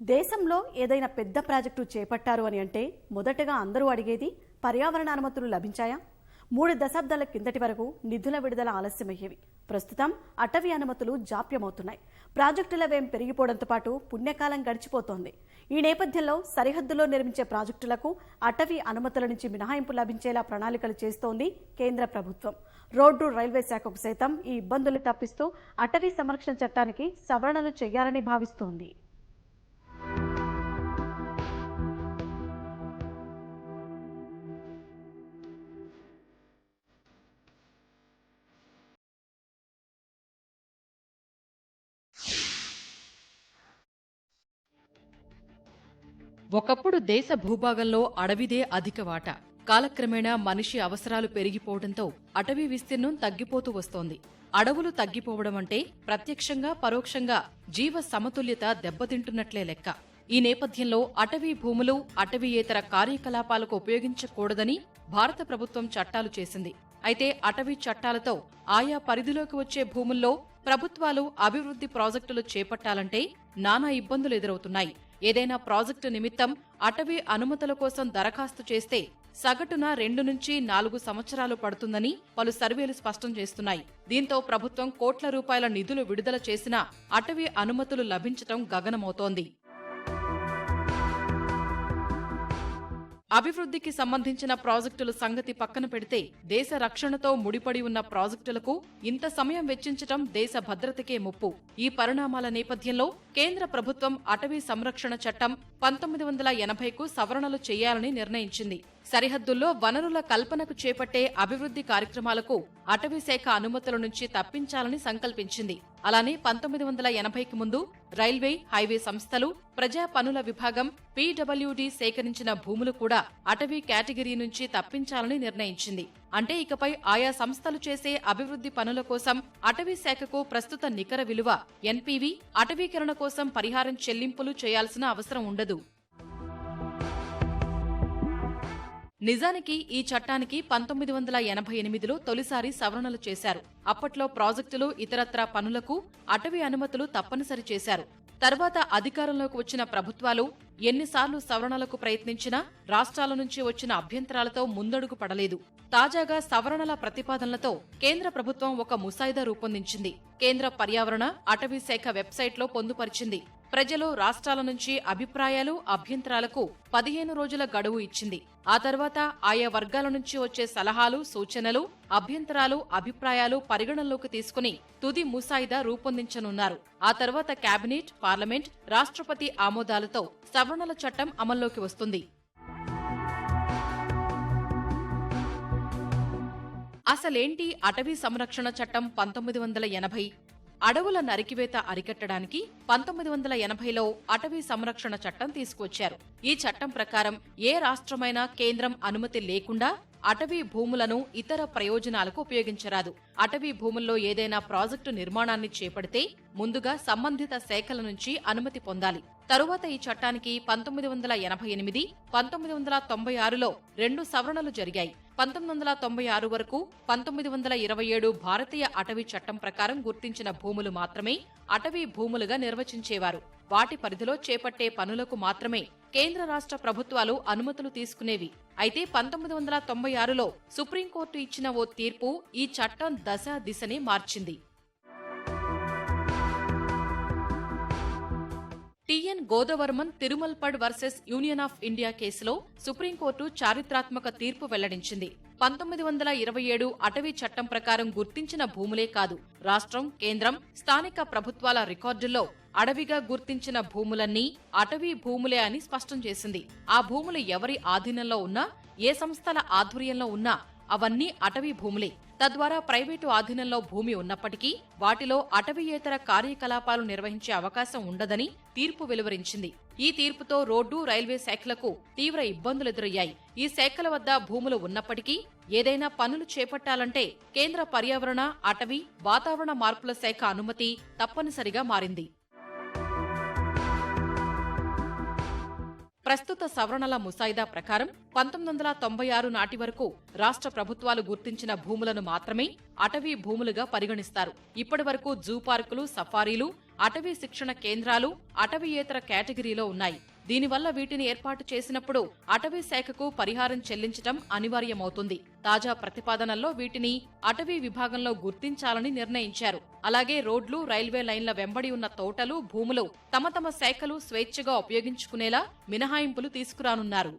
దేశంలో ఏదైనా పెద్ద ప్రాజెక్టు చేపట్టారు అని అంటే మొదటగా అందరూ అడిగేది పర్యావరణ అనుమతులు లభించాయా? మూడు దశాబ్దాల కిందటి వరకు నిధుల విడుదల ఆలస్యమయ్యేవి. ప్రస్తుతం అటవీ అనుమతులు జాప్యమవుతున్నాయి. ప్రాజెక్టుల వ్యయం పెరిగిపోవడంతో పాటు పుణ్యకాలం గడిచిపోతోంది. ఈ నేపథ్యంలో సరిహద్దులో నిర్మించే ప్రాజెక్టులకు అటవీ అనుమతుల నుంచి మినహాయింపు లభించేలా ప్రణాళికలు చేస్తోంది కేంద్ర ప్రభుత్వం. రోడ్డు రైల్వే శాఖకు సైతం ఈ ఇబ్బందులు తప్పిస్తూ అటవీ సంరక్షణ చట్టానికి సవరణలు చేయాలని భావిస్తోంది. ఒకప్పుడు దేశ భూభాగంలో అడవిదే అధిక వాట. కాలక్రమేణా మనిషి అవసరాలు పెరిగిపోవడంతో అటవీ విస్తీర్ణం తగ్గిపోతూ వస్తోంది. అడవులు తగ్గిపోవడం అంటే ప్రత్యక్షంగా పరోక్షంగా జీవ సమతుల్యత దెబ్బతింటున్నట్లే లెక్క. ఈ నేపథ్యంలో అటవీ భూములు అటవీయేతర కార్యకలాపాలకు ఉపయోగించకూడదని భారత ప్రభుత్వం చట్టాలు చేసింది. అయితే అటవీ చట్టాలతో ఆయా పరిధిలోకి వచ్చే భూముల్లో ప్రభుత్వాలు అభివృద్ధి ప్రాజెక్టులు చేపట్టాలంటే నానా ఇబ్బందులు ఎదురవుతున్నాయి. ఏదైనా ప్రాజెక్టు నిమిత్తం అటవీ అనుమతుల కోసం దరఖాస్తు చేస్తే సగటున రెండు నుంచి నాలుగు సంవత్సరాలు పడుతుందని పలు సర్వేలు స్పష్టం చేస్తున్నాయి. దీంతో ప్రభుత్వం కోట్ల రూపాయల నిధులు విడుదల చేసినా అటవీ అనుమతులు లభించటం గగనమవుతోంది. అభివృద్ధికి సంబంధించిన ప్రాజెక్టుల సంగతి పక్కన పెడితే దేశ రక్షణతో ముడిపడి ఉన్న ప్రాజెక్టులకు ఇంత సమయం వెచ్చించటం దేశ భద్రతకే ముప్పు. ఈ పరిణామాల నేపథ్యంలో కేంద్ర ప్రభుత్వం అటవీ సంరక్షణ చట్టం పంతొమ్మిది వందల ఎనభైకు సవరణలు చేయాలని నిర్ణయించింది. సరిహద్దుల్లో వనరుల కల్పనకు చేపట్టే అభివృద్ధి కార్యక్రమాలకు అటవీ శాఖ అనుమతుల నుంచి తప్పించాలని సంకల్పించింది. అలానే పంతొమ్మిది వందల ఎనభైకి ముందు రైల్వే హైవే సంస్థలు ప్రజా పనుల విభాగం పీడబ్ల్యూడీ సేకరించిన భూములు కూడా అటవీ కేటగిరీ నుంచి తప్పించాలని నిర్ణయించింది. అంటే ఇకపై ఆయా సంస్థలు చేసే అభివృద్ధి పనుల కోసం అటవీ శాఖకు ప్రస్తుత నికర విలువ ఎన్పీవీ అటవీకరణ కోసం పరిహారం చెల్లింపులు చేయాల్సిన అవసరం ఉండదు. నిజానికి ఈ చట్టానికి పంతొమ్మిది వందల ఎనభై ఎనిమిదిలో తొలిసారి సవరణలు చేశారు. అప్పట్లో ప్రాజెక్టులు ఇతరత్రా పనులకు అటవీ అనుమతులు తప్పనిసరి చేశారు. తర్వాత అధికారంలోకి వచ్చిన ప్రభుత్వాలు ఎన్నిసార్లు సవరణలకు ప్రయత్నించినా రాష్ట్రాల నుంచి వచ్చిన అభ్యంతరాలతో ముందడుగు పడలేదు. తాజాగా సవరణల ప్రతిపాదనలతో కేంద్ర ప్రభుత్వం ఒక ముసాయిదా రూపొందించింది. కేంద్ర పర్యావరణ అటవీ శాఖ వెబ్సైట్లో పొందుపరిచింది. ప్రజలు రాష్ట్రాల నుంచి అభిప్రాయాలు అభ్యంతరాలకు పదిహేను రోజుల గడువు ఇచ్చింది. ఆ తర్వాత ఆయా వర్గాల నుంచి వచ్చే సలహాలు సూచనలు అభ్యంతరాలు అభిప్రాయాలు పరిగణనలోకి తీసుకుని తుది ముసాయిదా రూపొందించనున్నారు. ఆ తర్వాత కేబినెట్ పార్లమెంట్ రాష్ట్రపతి ఆమోదాలతో సవరణల చట్టం అమల్లోకి వస్తుంది. అసలేంటి అటవీ సంరక్షణ చట్టం పంతొమ్మిది వందల ఎనభై అడవుల నరికివేత అరికట్టడానికి పంతొమ్మిది వందల ఎనభైలో అటవీ సంరక్షణ చట్టం తీసుకొచ్చారు ఈ చట్టం ప్రకారం ఏ రాష్ట్రమైనా కేంద్రం అనుమతి లేకుండా అటవీ భూములను ఇతర ప్రయోజనాలకు ఉపయోగించరాదు. అటవీ భూముల్లో ఏదైనా ప్రాజెక్టు నిర్మాణాన్ని చేపడితే ముందుగా సంబంధిత శాఖల నుంచి అనుమతి పొందాలి. తరువాత ఈ చట్టానికి పంతొమ్మిది వందల ఎనభై ఎనిమిది పంతొమ్మిది వందల తొంభై ఆరులో రెండు సవరణలు జరిగాయి. పంతొమ్మిది వందల తొంభై ఆరు వరకు పంతొమ్మిది వందల ఇరవై ఏడు భారతీయ అటవీ చట్టం ప్రకారం గుర్తించిన భూములు మాత్రమే అటవీ భూములుగా నిర్వచించేవారు. వాటి పరిధిలో చేపట్టే పనులకు మాత్రమే కేంద్ర రాష్ట్ర ప్రభుత్వాలు అనుమతులు తీసుకునేవి. అయితే పంతొమ్మిది వందల తొంభై ఆరులో సుప్రీంకోర్టు ఇచ్చిన ఓ తీర్పు ఈ చట్టం దశ దిశని మార్చింది. TN Godavarman Thirumulpad versus union of India కేసులో సుప్రీంకోర్టు చారిత్రాత్మక తీర్పు వెల్లడించింది. పంతొమ్మిది వందల ఇరవై ఏడు అటవీ చట్టం ప్రకారం గుర్తించిన భూములే కాదు రాష్ట్రం కేంద్రం స్థానిక ప్రభుత్వాల రికార్డుల్లో అడవిగా గుర్తించిన భూములన్నీ అటవీ భూములే అని స్పష్టం చేసింది. ఆ భూములు ఎవరి ఆధీనంలో ఉన్నా ఏ సంస్థల ఆధ్వర్యంలో ఉన్నా అవన్నీ అటవీ భూములే. తద్వారా ప్రైవేటు ఆధీనంలో భూమి ఉన్నప్పటికీ వాటిలో అటవీయేతర కార్యకలాపాలు నిర్వహించే అవకాశం ఉండదని తీర్పు వెలువరించింది. ఈ తీర్పుతో రోడ్డు రైల్వే శాఖలకు తీవ్ర ఇబ్బందులు ఎదురయ్యాయి. ఈ శాఖల వద్ద భూములు ఉన్నప్పటికీ ఏదైనా పనులు చేపట్టాలంటే కేంద్ర పర్యావరణ అటవీ వాతావరణ మార్పుల శాఖ అనుమతి తప్పనిసరిగా మారింది. ప్రస్తుత సవరణల ముసాయిదా ప్రకారం పంతొమ్మిది వందల తొంభై ఆరు నాటి వరకు రాష్ట్ర ప్రభుత్వాలు గుర్తించిన భూములను మాత్రమే అటవీ భూములుగా పరిగణిస్తారు. ఇప్పటి వరకు జూ పార్కులు సఫారీలు అటవీ శిక్షణ కేంద్రాలు అటవీయేతర కేటగిరీలో ఉన్నాయి. దీనివల్ల వీటిని ఏర్పాటు చేసినప్పుడు అటవీ శాఖకు పరిహారం చెల్లించటం అనివార్యమవుతుంది. తాజా ప్రతిపాదనల్లో వీటిని అటవీ విభాగంలో గుర్తించాలని నిర్ణయించారు. అలాగే రోడ్లు రైల్వే లైన్ల వెంబడి ఉన్న తోటలు భూములు తమ తమ శాఖలు స్వేచ్ఛగా ఉపయోగించుకునేలా మినహాయింపులు తీసుకురానున్నారు.